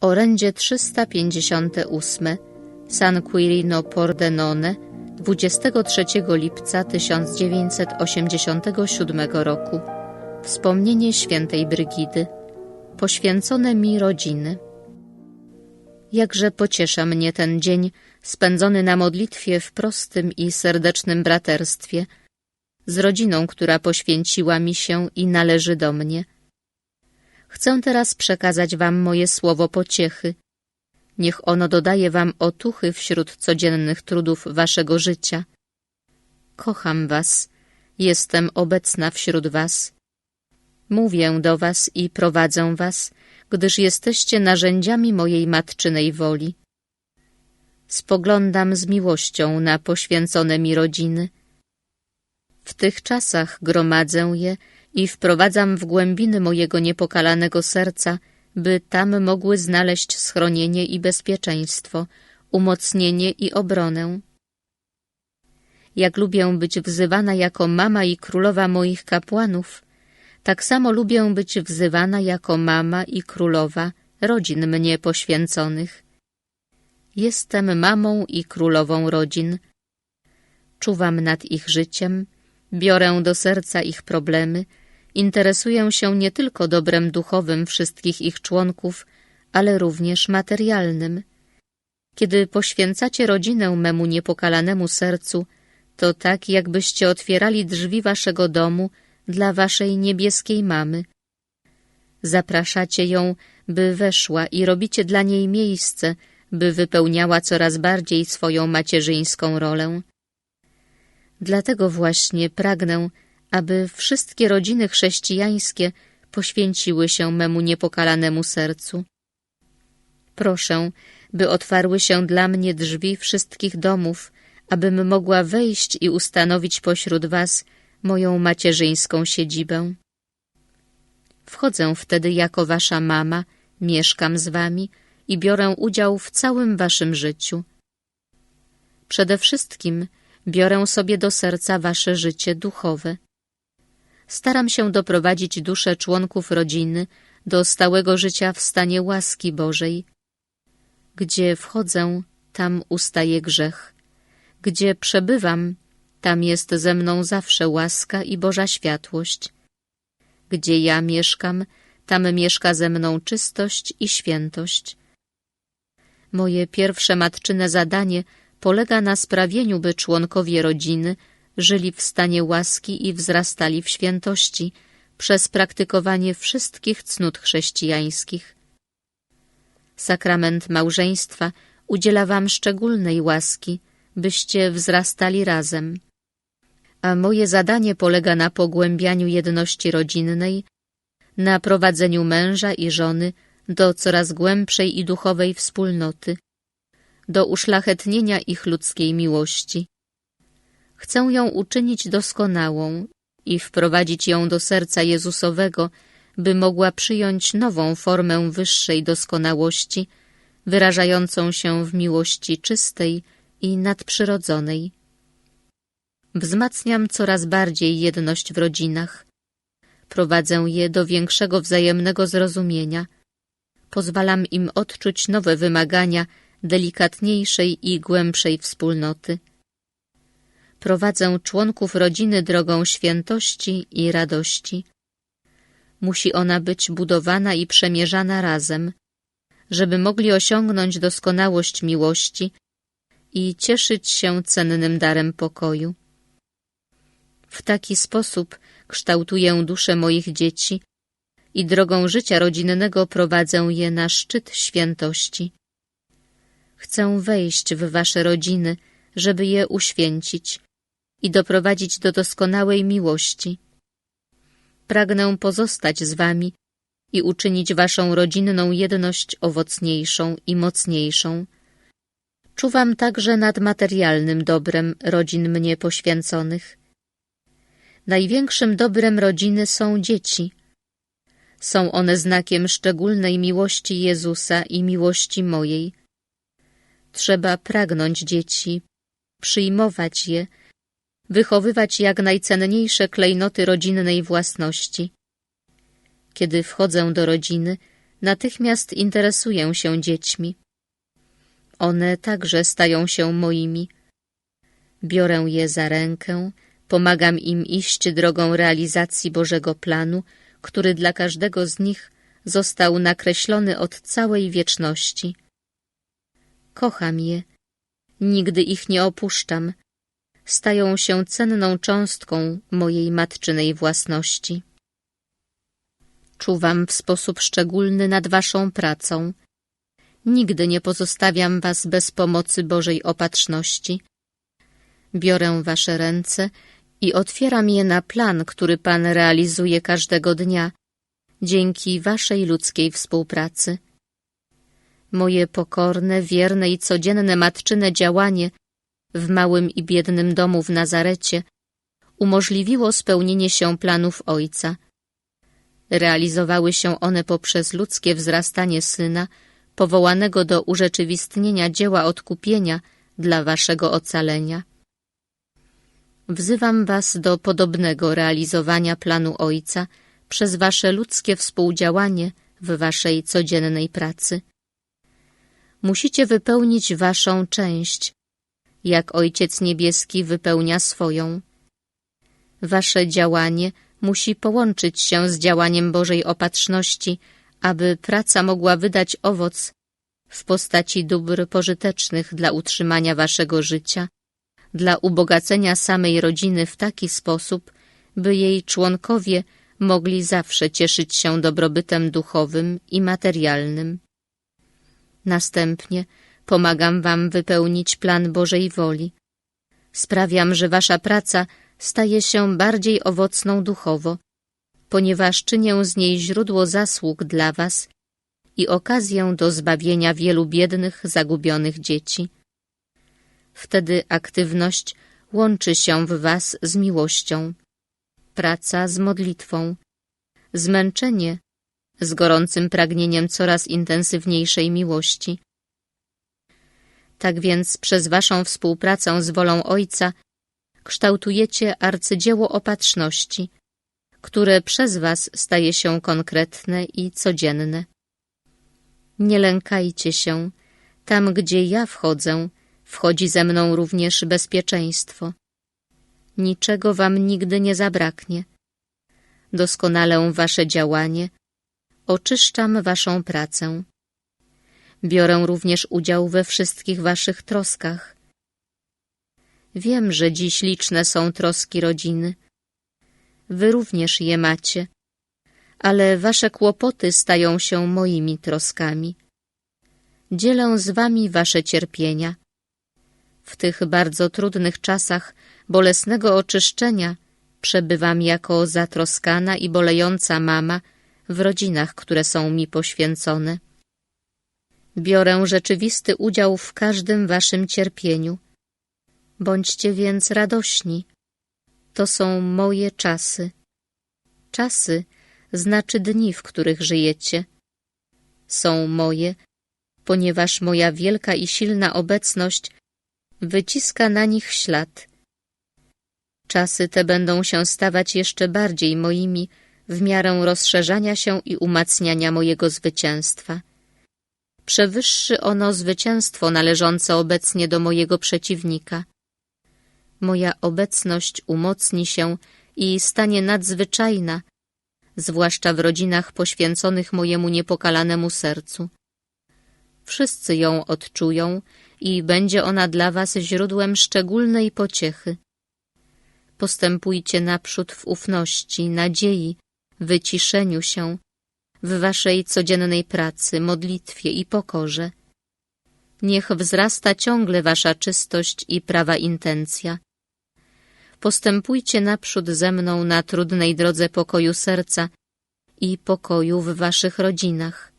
Orędzie 358 San Quirino Pordenone 23 lipca 1987 roku. Wspomnienie świętej Brygidy. Poświęcone mi rodziny. Jakże pociesza mnie ten dzień spędzony na modlitwie w prostym i serdecznym braterstwie. Z rodziną, która poświęciła mi się i należy do mnie – Chcę teraz przekazać wam moje słowo pociechy. Niech ono dodaje wam otuchy wśród codziennych trudów waszego życia. Kocham was, jestem obecna wśród was. Mówię do was i prowadzę was, gdyż jesteście narzędziami mojej matczynej woli. Spoglądam z miłością na poświęcone mi rodziny. W tych czasach gromadzę je i wprowadzam w głębiny mojego niepokalanego serca, by tam mogły znaleźć schronienie i bezpieczeństwo, umocnienie i obronę. Jak lubię być wzywana jako mama i królowa moich kapłanów, tak samo lubię być wzywana jako mama i królowa rodzin mnie poświęconych. Jestem mamą i królową rodzin. Czuwam nad ich życiem, biorę do serca ich problemy, interesuję się nie tylko dobrem duchowym wszystkich ich członków, ale również materialnym. Kiedy poświęcacie rodzinę memu niepokalanemu sercu, to tak, jakbyście otwierali drzwi waszego domu dla waszej niebieskiej mamy. Zapraszacie ją, by weszła i robicie dla niej miejsce, by wypełniała coraz bardziej swoją macierzyńską rolę. Dlatego właśnie pragnę, aby wszystkie rodziny chrześcijańskie poświęciły się memu niepokalanemu sercu. Proszę, by otwarły się dla mnie drzwi wszystkich domów, abym mogła wejść i ustanowić pośród was moją macierzyńską siedzibę. Wchodzę wtedy jako wasza mama, mieszkam z wami i biorę udział w całym waszym życiu. Przede wszystkim biorę sobie do serca wasze życie duchowe staram się doprowadzić dusze członków rodziny do stałego życia w stanie łaski Bożej. Gdzie wchodzę, tam ustaje grzech. Gdzie przebywam, tam jest ze mną zawsze łaska i Boża światłość. Gdzie ja mieszkam, tam mieszka ze mną czystość i świętość. Moje pierwsze matczyne zadanie polega na sprawieniu, by członkowie rodziny żyli w stanie łaski i wzrastali w świętości przez praktykowanie wszystkich cnót chrześcijańskich. Sakrament małżeństwa udziela wam szczególnej łaski, byście wzrastali razem. A moje zadanie polega na pogłębianiu jedności rodzinnej, na prowadzeniu męża i żony do coraz głębszej i duchowej wspólnoty, do uszlachetnienia ich ludzkiej miłości. Chcę ją uczynić doskonałą i wprowadzić ją do serca Jezusowego, by mogła przyjąć nową formę wyższej doskonałości, wyrażającą się w miłości czystej i nadprzyrodzonej. Wzmacniam coraz bardziej jedność w rodzinach. Prowadzę je do większego wzajemnego zrozumienia. Pozwalam im odczuć nowe wymagania delikatniejszej i głębszej wspólnoty prowadzę członków rodziny drogą świętości i radości. Musi ona być budowana i przemierzana razem, żeby mogli osiągnąć doskonałość miłości i cieszyć się cennym darem pokoju. W taki sposób kształtuję duszę moich dzieci i drogą życia rodzinnego prowadzę je na szczyt świętości. Chcę wejść w wasze rodziny, żeby je uświęcić, i doprowadzić do doskonałej miłości. Pragnę pozostać z wami i uczynić waszą rodzinną jedność owocniejszą i mocniejszą. Czuwam także nad materialnym dobrem rodzin mnie poświęconych. Największym dobrem rodziny są dzieci. Są one znakiem szczególnej miłości Jezusa i miłości mojej. Trzeba pragnąć dzieci, przyjmować je, wychowywać jak najcenniejsze klejnoty rodzinnej własności. Kiedy wchodzę do rodziny, natychmiast interesuję się dziećmi. One także stają się moimi. Biorę je za rękę, pomagam im iść drogą realizacji Bożego planu, który dla każdego z nich został nakreślony od całej wieczności. Kocham je, nigdy ich nie opuszczam, stają się cenną cząstką mojej matczynej własności. Czuwam w sposób szczególny nad waszą pracą. Nigdy nie pozostawiam was bez pomocy Bożej opatrzności. Biorę wasze ręce i otwieram je na plan, który Pan realizuje każdego dnia, dzięki waszej ludzkiej współpracy. Moje pokorne, wierne i codzienne matczyne działanie w małym i biednym domu w Nazarecie umożliwiło spełnienie się planów Ojca. Realizowały się one poprzez ludzkie wzrastanie Syna, powołanego do urzeczywistnienia dzieła odkupienia dla waszego ocalenia. Wzywam was do podobnego realizowania planu Ojca przez wasze ludzkie współdziałanie w waszej codziennej pracy. Musicie wypełnić waszą część, jak Ojciec Niebieski wypełnia swoją. Wasze działanie musi połączyć się z działaniem Bożej Opatrzności, aby praca mogła wydać owoc w postaci dóbr pożytecznych dla utrzymania waszego życia, dla ubogacenia samej rodziny w taki sposób, by jej członkowie mogli zawsze cieszyć się dobrobytem duchowym i materialnym. Następnie pomagam wam wypełnić plan Bożej woli. Sprawiam, że wasza praca staje się bardziej owocną duchowo, ponieważ czynię z niej źródło zasług dla was i okazję do zbawienia wielu biednych, zagubionych dzieci. Wtedy aktywność łączy się w was z miłością, praca z modlitwą, zmęczenie z gorącym pragnieniem coraz intensywniejszej miłości. Tak więc przez waszą współpracę z wolą Ojca kształtujecie arcydzieło opatrzności, które przez was staje się konkretne i codzienne. Nie lękajcie się, tam gdzie ja wchodzę, wchodzi ze mną również bezpieczeństwo. Niczego wam nigdy nie zabraknie. Doskonalę wasze działanie, oczyszczam waszą pracę. Biorę również udział we wszystkich waszych troskach. Wiem, że dziś liczne są troski rodziny. Wy również je macie, ale wasze kłopoty stają się moimi troskami. Dzielę z wami wasze cierpienia. W tych bardzo trudnych czasach bolesnego oczyszczenia przebywam jako zatroskana i bolejąca mama w rodzinach, które są mi poświęcone. Biorę rzeczywisty udział w każdym waszym cierpieniu. Bądźcie więc radośni. To są moje czasy. Czasy znaczy dni, w których żyjecie. Są moje, ponieważ moja wielka i silna obecność wyciska na nich ślad. Czasy te będą się stawać jeszcze bardziej moimi w miarę rozszerzania się i umacniania mojego zwycięstwa. Przewyższy ono zwycięstwo należące obecnie do mojego przeciwnika. Moja obecność umocni się i stanie nadzwyczajna, zwłaszcza w rodzinach poświęconych mojemu niepokalanemu sercu. Wszyscy ją odczują i będzie ona dla was źródłem szczególnej pociechy. Postępujcie naprzód w ufności, nadziei, wyciszeniu się, w waszej codziennej pracy, modlitwie i pokorze. Niech wzrasta ciągle wasza czystość i prawa intencja. Postępujcie naprzód ze mną na trudnej drodze pokoju serca i pokoju w waszych rodzinach.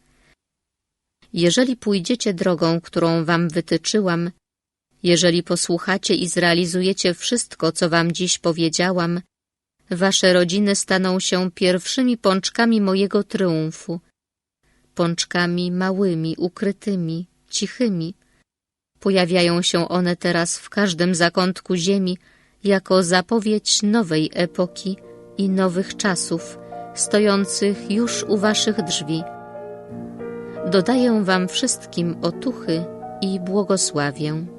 Jeżeli pójdziecie drogą, którą wam wytyczyłam, jeżeli posłuchacie i zrealizujecie wszystko, co wam dziś powiedziałam, wasze rodziny staną się pierwszymi pączkami mojego triumfu. Pączkami małymi, ukrytymi, cichymi. Pojawiają się one teraz w każdym zakątku ziemi jako zapowiedź nowej epoki i nowych czasów, stojących już u waszych drzwi. dodaję wam wszystkim otuchy i błogosławię.